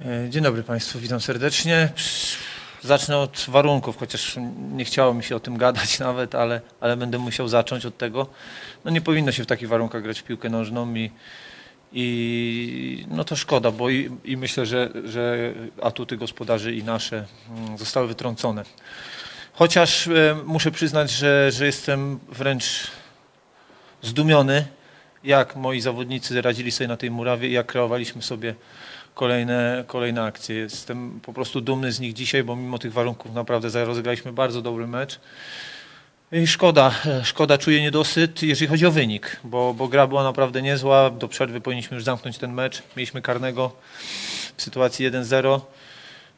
E, Dzień dobry Państwu, witam serdecznie. Zacznę od warunków, chociaż nie chciało mi się o tym gadać nawet, ale, ale będę musiał zacząć od tego. No nie powinno się w takich warunkach grać w piłkę nożną i, i no to szkoda, bo i, i myślę, że, że atuty gospodarzy i nasze mm, zostały wytrącone. Chociaż e, muszę przyznać, że, że jestem wręcz zdumiony, jak moi zawodnicy radzili sobie na tej murawie i jak kreowaliśmy sobie kolejne, kolejne akcje. Jestem po prostu dumny z nich dzisiaj, bo mimo tych warunków naprawdę rozegraliśmy bardzo dobry mecz. I szkoda, szkoda, czuję niedosyt, jeżeli chodzi o wynik, bo, bo gra była naprawdę niezła. Do przerwy powinniśmy już zamknąć ten mecz. Mieliśmy karnego w sytuacji 1-0.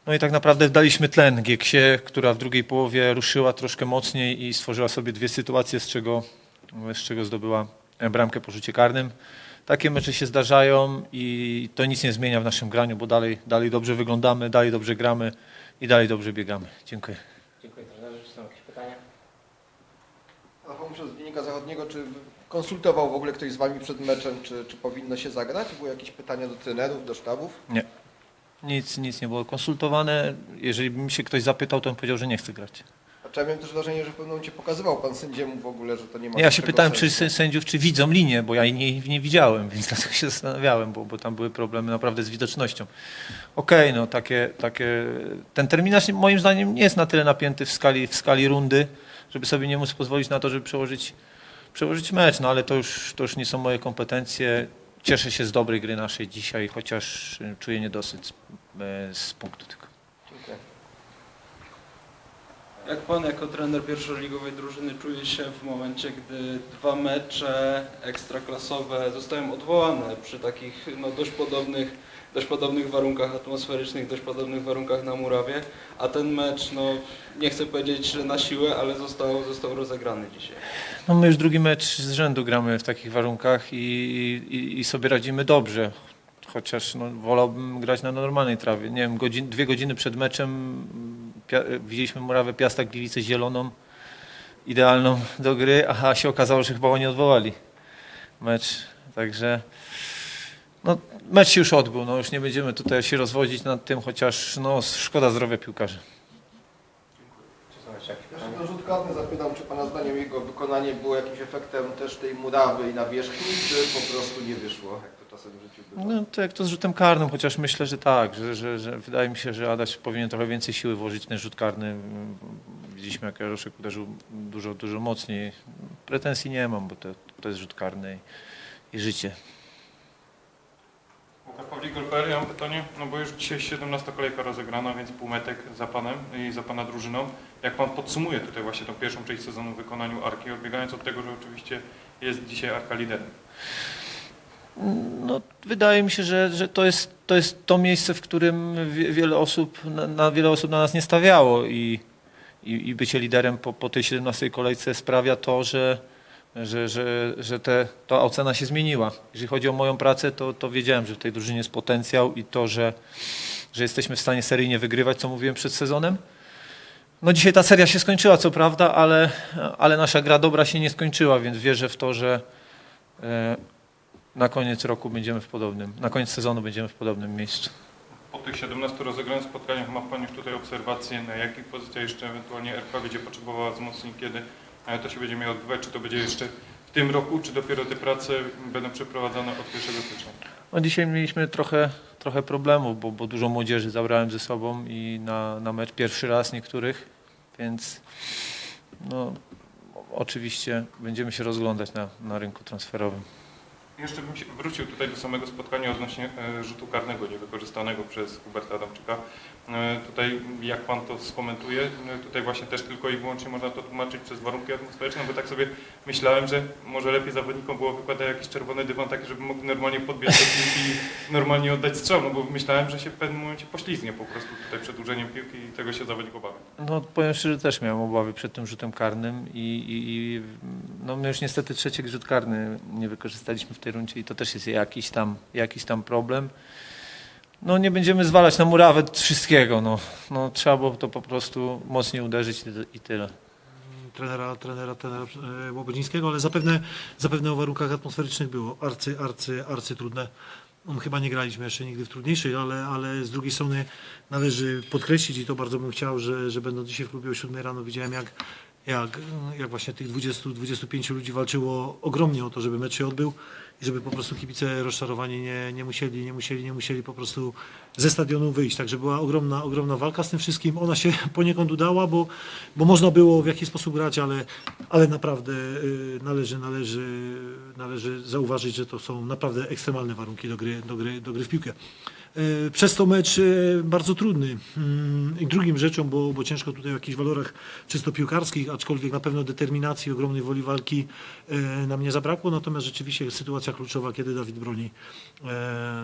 No i tak naprawdę daliśmy tlen Gieksie, która w drugiej połowie ruszyła troszkę mocniej i stworzyła sobie dwie sytuacje, z czego, z czego zdobyła bramkę po rzucie karnym. Takie mecze się zdarzają i to nic nie zmienia w naszym graniu, bo dalej, dalej dobrze wyglądamy, dalej dobrze gramy i dalej dobrze biegamy. Dziękuję. Dziękuję trenerze. Czy są jakieś pytania? Rafał Muszę z Dziennika Zachodniego, czy konsultował w ogóle ktoś z Wami przed meczem, czy, czy powinno się zagrać? Były jakieś pytania do trenerów, do sztabów? Nie. Nic, nic nie było konsultowane. Jeżeli by mi się ktoś zapytał, to bym powiedział, że nie chce grać. Ja miałem też wrażenie, że w pewnym momencie pokazywał Pan sędziemu w ogóle, że to nie ma Ja się pytałem czy sensu? sędziów, czy widzą linię, bo ja jej nie, nie widziałem, więc dlatego się zastanawiałem, bo, bo tam były problemy naprawdę z widocznością. Okej, no takie, takie, ten terminarz moim zdaniem nie jest na tyle napięty w skali, w skali rundy, żeby sobie nie móc pozwolić na to, żeby przełożyć, przełożyć mecz, no ale to już, to już nie są moje kompetencje. Cieszę się z dobrej gry naszej dzisiaj, chociaż czuję niedosyt z, e, z punktu tylko. Dziękuję. Jak pan jako trener pierwszoligowej drużyny czuje się w momencie, gdy dwa mecze ekstraklasowe zostają odwołane przy takich no, dość, podobnych, dość podobnych warunkach atmosferycznych, dość podobnych warunkach na murawie, a ten mecz, no nie chcę powiedzieć, że na siłę, ale został, został rozegrany dzisiaj. No my już drugi mecz z rzędu gramy w takich warunkach i, i, i sobie radzimy dobrze. Chociaż no, wolałbym grać na normalnej trawie. Nie wiem, godzin, dwie godziny przed meczem widzieliśmy murawę Piasta Gliwice zieloną, idealną do gry, a się okazało, że chyba oni odwołali mecz. Także no, mecz się już odbył. No, już nie będziemy tutaj się rozwodzić nad tym, chociaż no, szkoda zdrowia piłkarzy. Ten rzut karny zapytam, czy Pana zdaniem jego wykonanie było jakimś efektem też tej murawy i nawierzchni, czy po prostu nie wyszło, jak to czasem w życiu bywa? No to jak to z rzutem karnym, chociaż myślę, że tak, że, że, że wydaje mi się, że Adaś powinien trochę więcej siły włożyć w ten rzut karny. Widzieliśmy, jak Jaroszek uderzył dużo, dużo mocniej. Pretensji nie mam, bo to, to jest rzut karny i życie. Łukasz Pawlik, GolPR, ja mam pytanie, no bo już dzisiaj 17 kolejka rozegrana, więc półmetek za Panem i za Pana drużyną. Jak Pan podsumuje tutaj właśnie tą pierwszą część sezonu w wykonaniu Arki, odbiegając od tego, że oczywiście jest dzisiaj Arka liderem. No, wydaje mi się, że, że to, jest, to jest to miejsce, w którym wie- wiele osób, na, na wiele osób na nas nie stawiało i, i, i bycie liderem po, po tej 17 kolejce sprawia to, że, że, że, że te, ta ocena się zmieniła. Jeżeli chodzi o moją pracę, to, to wiedziałem, że w tej drużynie jest potencjał i to, że, że jesteśmy w stanie seryjnie wygrywać, co mówiłem przed sezonem. No dzisiaj ta seria się skończyła, co prawda, ale, ale nasza gra dobra się nie skończyła, więc wierzę w to, że e, na koniec roku będziemy w podobnym, na koniec sezonu będziemy w podobnym miejscu. Po tych 17 rozegranych spotkaniach ma Pan już tutaj obserwacje, na jakich pozycjach jeszcze ewentualnie RK będzie potrzebowała wzmocnień, kiedy e, to się będzie miało odbywać, czy to będzie jeszcze w tym roku, czy dopiero te prace będą przeprowadzane od 1 stycznia. No dzisiaj mieliśmy trochę, trochę problemów, bo, bo dużo młodzieży zabrałem ze sobą i na, na mecz pierwszy raz niektórych, więc no, oczywiście będziemy się rozglądać na, na rynku transferowym. Jeszcze bym się wrócił tutaj do samego spotkania odnośnie e, rzutu karnego niewykorzystanego przez Huberta Adamczyka. E, Tutaj jak Pan to skomentuje? E, Tutaj właśnie też tylko i wyłącznie można to tłumaczyć przez warunki atmosferyczne, bo tak sobie myślałem, że może lepiej zawodnikom było wykładać jakiś czerwony dywan taki, żeby mogli normalnie podbiec do piłki i normalnie oddać strzał, no bo myślałem, że się w pewnym momencie poślizgnie po prostu tutaj przedłużeniem piłki i tego się zawodnik obawia. No powiem szczerze, też miałem obawy przed tym rzutem karnym i, i, i no my już niestety trzeci rzut karny nie wykorzystaliśmy w tej rundzie i to też jest jakiś tam, jakiś tam problem. No nie będziemy zwalać na murawę wszystkiego, no, no trzeba było to po prostu mocniej uderzyć i- tyle. trenera, trenera, trenera e, Łobodzińskiego, ale zapewne, zapewne o warunkach atmosferycznych było arcy, arcy, arcy trudne. No, chyba nie graliśmy jeszcze nigdy w trudniejszych, ale, ale z drugiej strony należy podkreślić i to bardzo bym chciał, że, że będąc dzisiaj w klubie o 7 rano widziałem jak, jak, jak właśnie tych 20-25 ludzi walczyło ogromnie o to, żeby mecz się odbył i żeby po prostu kibice rozczarowani nie, nie musieli, nie musieli, nie musieli po prostu ze stadionu wyjść. Także była ogromna, ogromna walka z tym wszystkim. Ona się poniekąd udała, bo, bo można było w jakiś sposób grać, ale, ale naprawdę y, należy, należy, należy zauważyć, że to są naprawdę ekstremalne warunki do gry, do gry, do gry w piłkę. Y, Przez to mecz y, bardzo trudny. Mm, I drugim rzeczą, bo, bo ciężko tutaj o jakichś walorach czysto piłkarskich, aczkolwiek na pewno determinacji, ogromnej woli walki y, nam nie zabrakło, natomiast rzeczywiście sytuacja kluczowa, kiedy Dawid broni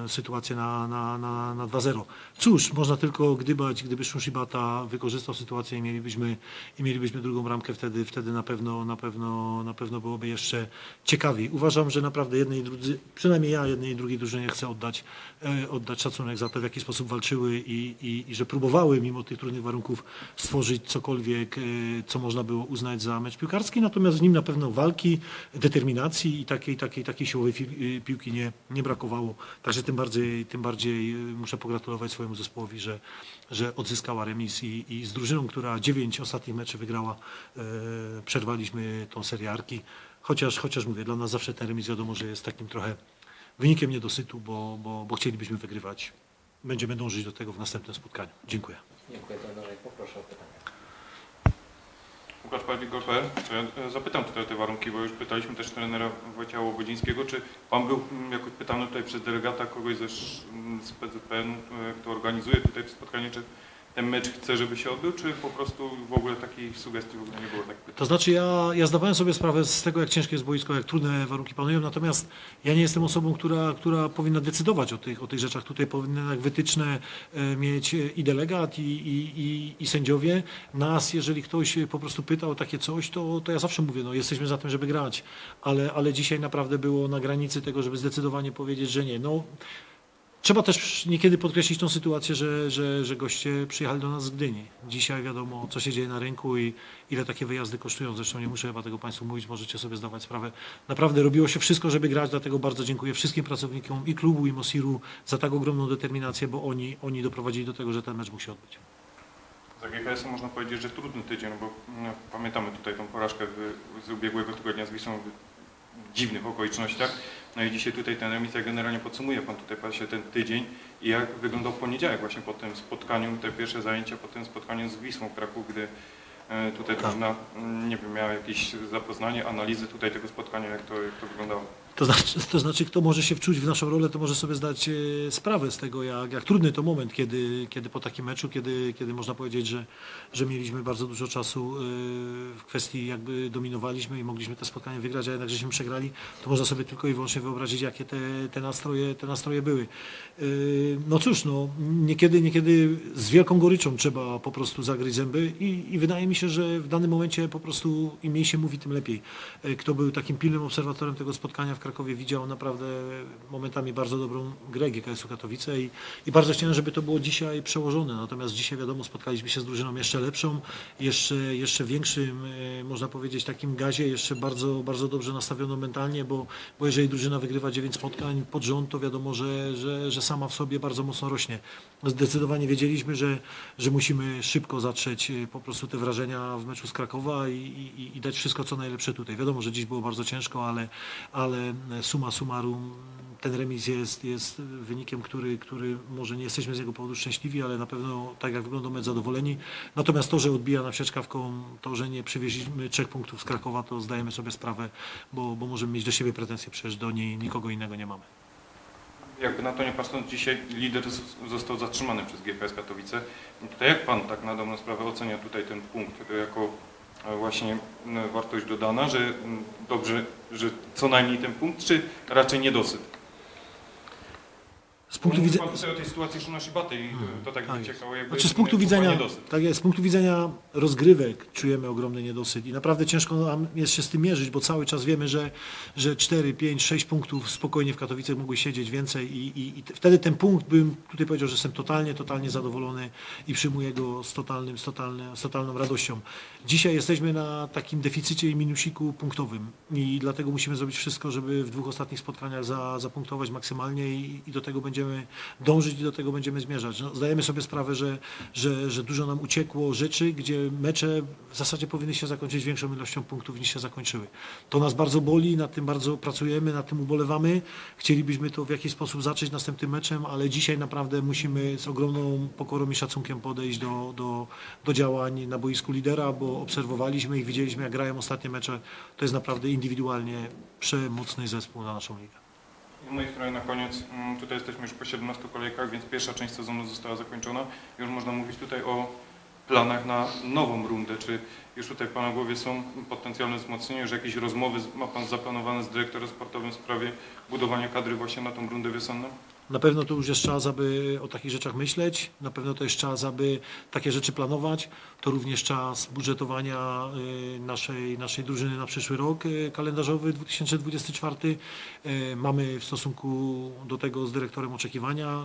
sytuację na, na, na, na 2-0. Cóż, można tylko gdybać, gdyby Shibata wykorzystał sytuację i mielibyśmy, i mielibyśmy drugą bramkę, wtedy, wtedy na, pewno, na, pewno, na pewno byłoby jeszcze ciekawiej. Uważam, że naprawdę jednej i drudzy, przynajmniej ja jednej i drugiej drużynie chcę oddać, oddać szacunek za to, w jaki sposób walczyły i, i, i że próbowały mimo tych trudnych warunków stworzyć cokolwiek, e, co można było uznać za mecz piłkarski, natomiast w nim na pewno walki, determinacji i takiej, takiej, takiej siłowej fi- piłki nie, nie brakowało. Także tym bardziej, tym bardziej e, muszę pogratulować swojemu zespołowi, że, że odzyskała remis i, i z drużyną, która dziewięć ostatnich meczy wygrała, e, przerwaliśmy tą serię Arki. Chociaż, chociaż mówię, dla nas zawsze ten remis wiadomo, że jest takim trochę wynikiem niedosytu, bo, bo, bo chcielibyśmy wygrywać. Będziemy dążyć do tego w następnym spotkaniu. Dziękuję. Dziękuję trenerze. Poproszę o pytanie. Łukasz Pawlik, GoPR. To ja e, zapytam tutaj o te warunki, bo już pytaliśmy też trenera Wojciecha Łobodzińskiego, czy pan był mm, jakoś pytany tutaj przez delegata kogoś ze, mm, z PZPN, e, kto organizuje tutaj to spotkanie, czy ten mecz chce, żeby się odbył, czy po prostu w ogóle takiej sugestii w ogóle nie było tak? To znaczy ja, ja zdawałem sobie sprawę z tego, jak ciężkie jest boisko, jak trudne warunki panują, natomiast ja nie jestem osobą, która, która powinna decydować o tych, o tych rzeczach. Tutaj powinny wytyczne e, mieć e, i delegat, i, i, i, i sędziowie. Nas, jeżeli ktoś po prostu pyta o takie coś, to, to ja zawsze mówię, no jesteśmy za tym, żeby grać, ale, ale dzisiaj naprawdę było na granicy tego, żeby zdecydowanie powiedzieć, że nie. No, Trzeba też niekiedy podkreślić tą sytuację, że, że, że goście przyjechali do nas z Gdyni. Dzisiaj wiadomo, co się dzieje na rynku i ile takie wyjazdy kosztują. Zresztą nie muszę chyba tego Państwu mówić, możecie sobie zdawać sprawę. Naprawdę robiło się wszystko, żeby grać, dlatego bardzo dziękuję wszystkim pracownikom i klubu, i Mosiru za tak ogromną determinację, bo oni, oni doprowadzili do tego, że ten mecz mógł się odbyć. Za GKS-em można powiedzieć, że trudny tydzień, bo no, pamiętamy tutaj tą porażkę w, z ubiegłego tygodnia z Wisłą w dziwnych okolicznościach. No i dzisiaj tutaj ten remis, jak generalnie podsumuje Pan tutaj właśnie ten tydzień i jak wyglądał poniedziałek właśnie po tym spotkaniu, te pierwsze zajęcia po tym spotkaniu z Wisłą w Kraków, gdy e, tutaj drużyna, mm, nie wiem, miała jakieś zapoznanie, analizy tutaj tego spotkania, jak to, jak to wyglądało. To znaczy, to znaczy, kto może się wczuć w naszą rolę, to może sobie zdać e, sprawę z tego, jak, jak trudny to moment, kiedy, kiedy po takim meczu, kiedy, kiedy można powiedzieć, że, że mieliśmy bardzo dużo czasu e, w kwestii jakby dominowaliśmy i mogliśmy te spotkania wygrać, a jednak żeśmy przegrali, to można sobie tylko i wyłącznie wyobrazić, jakie te, te, nastroje, te nastroje były. E, No cóż, no, niekiedy, niekiedy z wielką goryczą trzeba po prostu zagryźć zęby i, i wydaje mi się, że w danym momencie po prostu im mniej się mówi, tym lepiej. Kto był takim pilnym obserwatorem tego spotkania w Krakowie, widział naprawdę momentami bardzo dobrą grę GKS-u Katowice i, i bardzo chciałem, żeby to było dzisiaj przełożone. Natomiast dzisiaj wiadomo, spotkaliśmy się z drużyną jeszcze lepszą, jeszcze, jeszcze większym, e, można powiedzieć, takim gazie, jeszcze bardzo, bardzo dobrze nastawioną mentalnie, bo, bo jeżeli drużyna wygrywa 9 spotkań pod rząd, to wiadomo, że, że, że sama w sobie bardzo mocno rośnie. Zdecydowanie wiedzieliśmy, że, że musimy szybko zatrzeć e, po prostu te wrażenia w meczu z Krakowa i, i, i dać wszystko, co najlepsze tutaj. Wiadomo, że dziś było bardzo ciężko, ale, ale suma summarum ten remis jest, jest wynikiem, który, który może nie jesteśmy z jego powodu szczęśliwi, ale na pewno tak jak wygląda mecz zadowoleni. Natomiast to, że odbija nam się czkawką, to, że nie przywieźliśmy trzech punktów z Krakowa, to zdajemy sobie sprawę, bo, bo możemy mieć do siebie pretensje, przecież do niej nikogo innego nie mamy. Jakby na to nie patrząc, dzisiaj lider został zatrzymany przez GKS Katowice. To jak Pan tak na dobrą sprawę ocenia tutaj ten punkt jako właśnie m, wartość dodana, że m, dobrze, że co najmniej ten punkt, czy raczej niedosyt? Z punktu Mówi widzenia... Pan tutaj o tej sytuacji i to tak tak wyciekało jakby Znaczy z punktu widzenia, niedosyt. tak jest, z punktu widzenia rozgrywek czujemy ogromny niedosyt i naprawdę ciężko nam jest się z tym mierzyć, bo cały czas wiemy, że, że 4, 5, 6 punktów spokojnie w Katowicach mogły siedzieć więcej i, i, i te- wtedy ten punkt bym tutaj powiedział, że jestem totalnie, totalnie zadowolony i przyjmuję go z, totalnym, z, z totalną radością. Dzisiaj jesteśmy na takim deficycie i minusiku punktowym i dlatego musimy zrobić wszystko, żeby w dwóch ostatnich spotkaniach za, zapunktować maksymalnie i, i do tego będziemy dążyć i do tego będziemy zmierzać. No, zdajemy sobie sprawę, że, że, że dużo nam uciekło rzeczy, gdzie mecze w zasadzie powinny się zakończyć większą ilością punktów niż się zakończyły. To nas bardzo boli, nad tym bardzo pracujemy, nad tym ubolewamy. Chcielibyśmy to w jakiś sposób zacząć następnym meczem, ale dzisiaj naprawdę musimy z ogromną pokorą i szacunkiem podejść do, do, do działań na boisku lidera, bo obserwowaliśmy ich, widzieliśmy jak grają ostatnie mecze. To jest naprawdę indywidualnie przemocny zespół na naszą ligę. Z mojej strony na koniec, mm, tutaj jesteśmy już po 17 kolejkach, więc pierwsza część sezonu została zakończona. Już można mówić tutaj o planach na nową rundę. Czy już tutaj w Pana głowie są potencjalne wzmocnienia, że jakieś rozmowy ma Pan zaplanowane z dyrektorem sportowym w sprawie budowania kadry właśnie na tą rundę wiosenną? Na pewno to już jest czas, aby o takich rzeczach myśleć. Na pewno to jest czas, aby takie rzeczy planować. To również czas budżetowania y, naszej, naszej drużyny na przyszły rok y, kalendarzowy 2024. Y, Mamy w stosunku do tego z dyrektorem oczekiwania.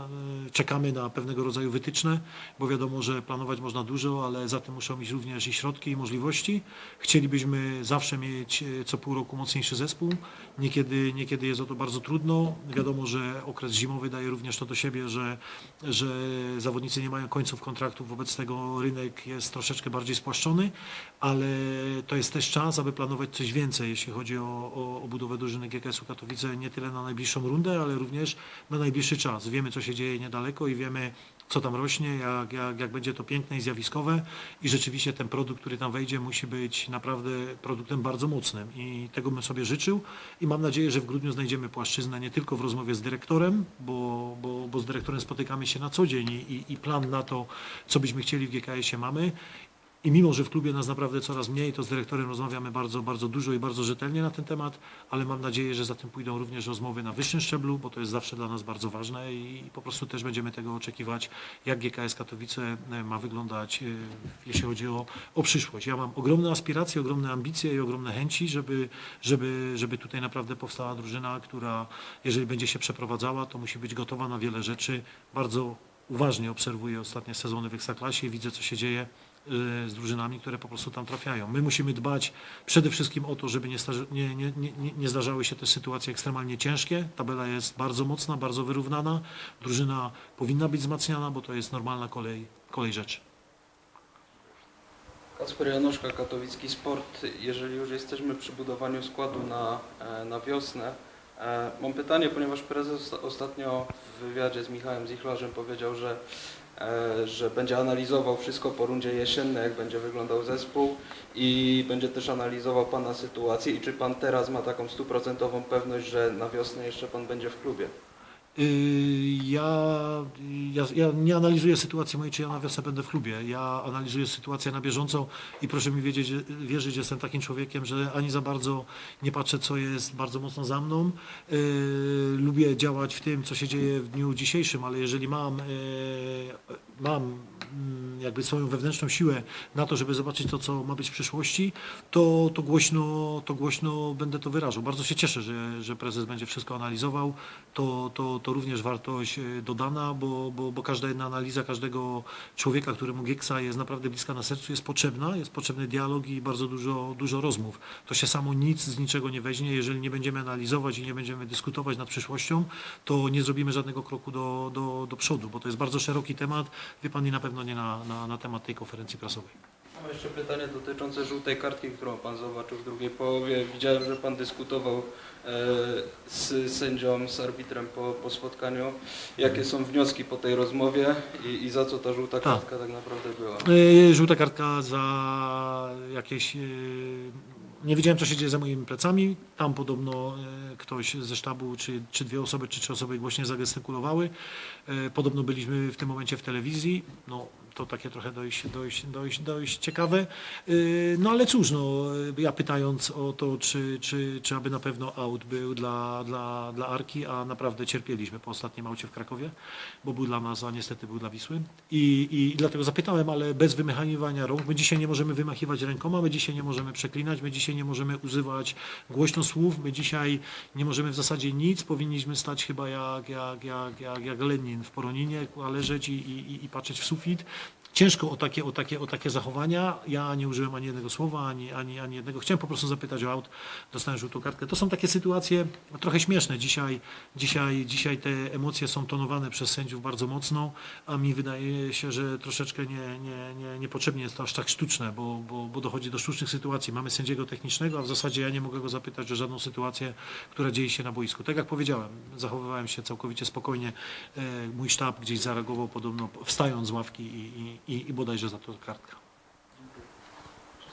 Czekamy na pewnego rodzaju wytyczne, bo wiadomo, że planować można dużo, ale za tym muszą iść również i środki, i możliwości. Chcielibyśmy zawsze mieć co pół roku mocniejszy zespół. Niekiedy, niekiedy jest o to bardzo trudno. Wiadomo, że okres zimowy daje również to do siebie, że, że zawodnicy nie mają końców kontraktów, wobec tego rynek jest troszeczkę bardziej spłaszczony, ale to jest też czas, aby planować coś więcej, jeśli chodzi o, o, o budowę drużyny GKS-u Katowice, nie tyle na najbliższą rundę, ale również na najbliższy czas. Wiemy, co się dzieje niedaleko i wiemy, co tam rośnie, jak, jak, jak będzie to piękne i zjawiskowe. I rzeczywiście ten produkt, który tam wejdzie, musi być naprawdę produktem bardzo mocnym. I tego bym sobie życzył. I mam nadzieję, że w grudniu znajdziemy płaszczyznę nie tylko w rozmowie z dyrektorem, bo, bo, bo z dyrektorem spotykamy się na co dzień i, i, plan na to, co byśmy chcieli w GKS-ie mamy i mimo, że w klubie nas naprawdę coraz mniej, to z dyrektorem rozmawiamy bardzo, bardzo dużo i bardzo rzetelnie na ten temat, ale mam nadzieję, że za tym pójdą również rozmowy na wyższym szczeblu, bo to jest zawsze dla nas bardzo ważne i po prostu też będziemy tego oczekiwać, jak GKS Katowice e, ma wyglądać, e, jeśli chodzi o, o przyszłość. Ja mam ogromne aspiracje, ogromne ambicje i ogromne chęci, żeby, żeby, żeby tutaj naprawdę powstała drużyna, która jeżeli będzie się przeprowadzała, to musi być gotowa na wiele rzeczy. Bardzo uważnie obserwuję ostatnie sezony w Ekstraklasie widzę, co się dzieje z drużynami, które po prostu tam trafiają. My musimy dbać przede wszystkim o to, żeby nie, nie, nie, nie, zdarzały się te sytuacje ekstremalnie ciężkie. Tabela jest bardzo mocna, bardzo wyrównana. Drużyna powinna być wzmacniana, bo to jest normalna kolej, kolej rzeczy. Kacper Janoszka, Katowicki Sport. Jeżeli już jesteśmy przy budowaniu składu na, e, na wiosnę, mam pytanie, ponieważ prezes ostatnio w wywiadzie z Michałem Zichlarzem powiedział, że, e, że będzie analizował wszystko po rundzie jesiennej, jak będzie wyglądał zespół i będzie też analizował Pana sytuację i czy Pan teraz ma taką stuprocentową pewność, że na wiosnę jeszcze Pan będzie w klubie? Y, Ja, ja, ja nie analizuję sytuacji mojej, czy ja na wiosnę będę w klubie. Ja analizuję sytuację na bieżąco i proszę mi wiedzieć, wierzyć, że jestem takim człowiekiem, że ani za bardzo nie patrzę, co jest bardzo mocno za mną. Y, lubię działać w tym, co się dzieje w dniu dzisiejszym, ale jeżeli mam, y, mam jakby swoją wewnętrzną siłę na to, żeby zobaczyć to, co ma być w przyszłości, to, to, głośno, to głośno będę to wyrażał. Bardzo się cieszę, że, że prezes będzie wszystko analizował. To, to, to również wartość e, dodana, bo, bo, bo każda jedna analiza każdego człowieka, któremu Gieksa jest naprawdę bliska na sercu, jest potrzebna. Jest potrzebny dialog i bardzo dużo, dużo rozmów. To się samo nic z niczego nie weźmie. Jeżeli nie będziemy analizować i nie będziemy dyskutować nad przyszłością, to nie zrobimy żadnego kroku do, do, do przodu, bo to jest bardzo szeroki temat. Wie Pan i na pewno nie na, na, na temat tej konferencji prasowej. Mam jeszcze pytanie dotyczące żółtej kartki, którą Pan zobaczył w drugiej połowie. Widziałem, że Pan dyskutował e, z sędzią, z arbitrem po, po spotkaniu. Jakie są wnioski po tej rozmowie i, i za co ta żółta Tak. kartka tak naprawdę była? E, Żółta kartka za jakieś e, Nie wiedziałem, co się dzieje za moimi plecami. Tam podobno ktoś ze sztabu, czy, czy dwie osoby, czy trzy osoby głośniej zagestykulowały. Podobno byliśmy w tym momencie w telewizji. No, to takie trochę dojść ciekawe. E, No ale cóż, no, e, ja pytając o to, czy, czy, czy aby na pewno aut był dla, dla, dla Arki, a naprawdę cierpieliśmy po ostatnim aucie w Krakowie, bo był dla nas, a niestety był dla Wisły. I, i dlatego zapytałem, ale bez wymachywania rąk. My dzisiaj nie możemy wymachiwać rękoma, my dzisiaj nie możemy przeklinać, my dzisiaj nie możemy używać głośno słów, my dzisiaj nie możemy w zasadzie nic. Powinniśmy stać chyba jak, jak, jak, jak, jak Lenin w Poroninie, leżeć i, i, i patrzeć w sufit. Ciężko o takie, o, takie, o takie zachowania. Ja nie użyłem ani jednego słowa, ani, ani, ani jednego. Chciałem po prostu zapytać o aut, dostałem żółtą kartkę. To są takie sytuacje trochę śmieszne. Dzisiaj, dzisiaj, dzisiaj te emocje są tonowane przez sędziów bardzo mocno, a mi wydaje się, że troszeczkę nie, nie, nie, niepotrzebnie jest to aż tak sztuczne, bo, bo, bo dochodzi do sztucznych sytuacji. Mamy sędziego technicznego, a w zasadzie ja nie mogę go zapytać o żadną sytuację, która dzieje się na boisku. Tak jak powiedziałem, zachowywałem się całkowicie spokojnie. E, Mój sztab gdzieś zareagował podobno wstając z ławki i, i, i, i bodajże za to kartka.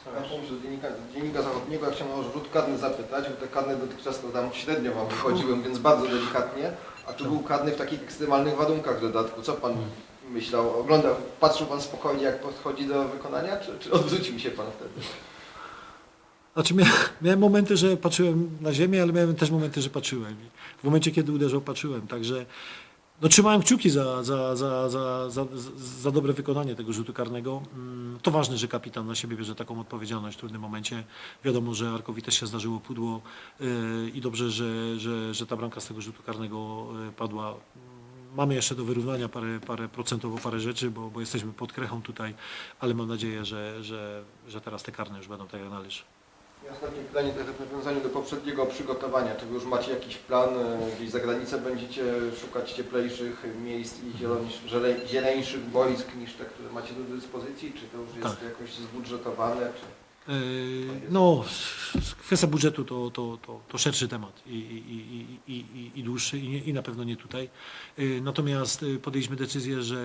Z dziennika, dziennika zachodniego, ja chciałem o rzut karny zapytać, bo te karne dotychczas to tam średnio wam wychodziły, więc bardzo delikatnie, a tu był karny w takich ekstremalnych warunkach w dodatku. Co pan myślał? Oglądał, patrzył pan spokojnie, jak podchodzi do wykonania, czy, czy odwrócił się pan wtedy? Znaczy miałem, momenty, że patrzyłem na ziemię, ale miałem też momenty, że patrzyłem. W momencie, kiedy uderzał, patrzyłem. Także no, trzymałem kciuki za, za, za, za, za, za dobre wykonanie tego rzutu karnego. Mm, To ważne, że kapitan na siebie bierze taką odpowiedzialność w trudnym momencie. Wiadomo, że Arkowi też się zdarzyło pudło yy, i dobrze, że, że, że ta bramka z tego rzutu karnego yy, padła. Mamy jeszcze do wyrównania parę, parę procentowo parę rzeczy, bo, bo jesteśmy pod krechą tutaj, ale mam nadzieję, że, że, że teraz te karne już będą tak jak należy. I ostatnie pytanie trochę w nawiązaniu do poprzedniego przygotowania. Czy wy już macie jakiś plan, e, gdzieś za granicę będziecie szukać cieplejszych miejsc i zieleńszych boisk niż te, które macie do dyspozycji? Czy to już jest Tak. jakoś zbudżetowane? Czy... Yy, No, kwestia budżetu to, to, to, to szerszy temat i, i, i, i, i- dłuższy i, nie, i na pewno nie tutaj. Yy, Natomiast yy, podjęliśmy decyzję, że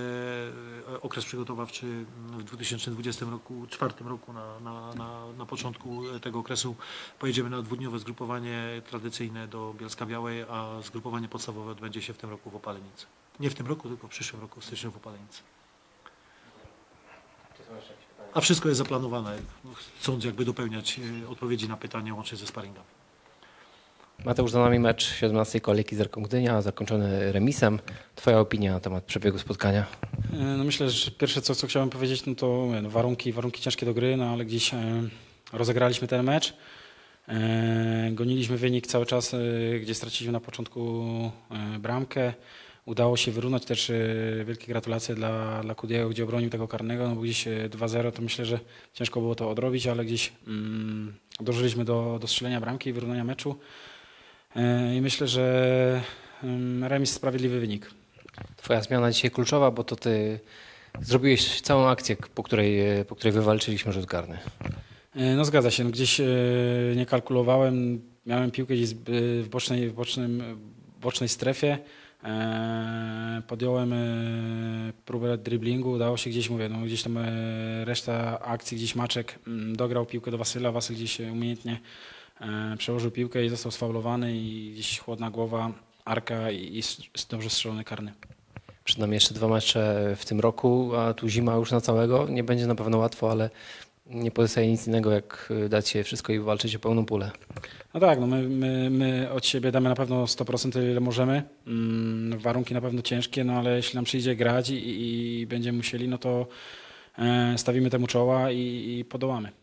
okres przygotowawczy w 2020 roku, czwartym roku na, na, na, na początku tego okresu pojedziemy na dwudniowe zgrupowanie tradycyjne do Bielska Białej, a zgrupowanie podstawowe odbędzie się w tym roku w Opalenicy. Nie w tym roku, tylko w przyszłym roku w styczniu w Opalenicy. Czy są jeszcze? A wszystko jest zaplanowane, chcąc jakby dopełniać e, odpowiedzi na pytania łącznie ze sparingami. Mateusz, za nami mecz 17 kolejki z Arką Gdynia, zakończony remisem. Twoja opinia na temat przebiegu spotkania? E, No myślę, że pierwsze co, co chciałem powiedzieć, no to no warunki, warunki ciężkie do gry, no ale gdzieś e, rozegraliśmy ten mecz. Goniliśmy wynik cały czas, gdzie straciliśmy na początku bramkę. Udało się wyrównać też e, wielkie gratulacje dla, dla Kudiego, gdzie obronił tego karnego, no bo gdzieś e, 2-0 to myślę, że ciężko było to odrobić, ale gdzieś mm, dożyliśmy do, do strzelenia bramki i wyrównania meczu. E, I myślę, że mm, remis sprawiedliwy wynik. Twoja zmiana dzisiaj kluczowa, bo to ty zrobiłeś całą akcję, po której, po której wywalczyliśmy rzut karny. E, No zgadza się, no gdzieś e, nie kalkulowałem, miałem piłkę gdzieś w bocznej, w bocznym, w bocznej strefie, e, podjąłem e, próbę driblingu, udało się gdzieś, mówię, no gdzieś tam e, reszta akcji, gdzieś Maczek mm, dograł piłkę do Wasyla, Wasyl gdzieś umiejętnie e, przełożył piłkę i został sfaulowany i gdzieś chłodna głowa, Arka i, dobrze strzelony karny. Przed nami jeszcze dwa mecze w tym roku, a tu zima już na całego. Nie będzie na pewno łatwo, ale nie pozostaje nic innego, jak dać się wszystko i walczyć o pełną pulę. No tak, no my, my, my od siebie damy na pewno 100% tyle, ile możemy. Mm, warunki na pewno ciężkie, no ale jeśli nam przyjdzie grać i, i będziemy musieli, no to e, stawimy temu czoła i, i podołamy.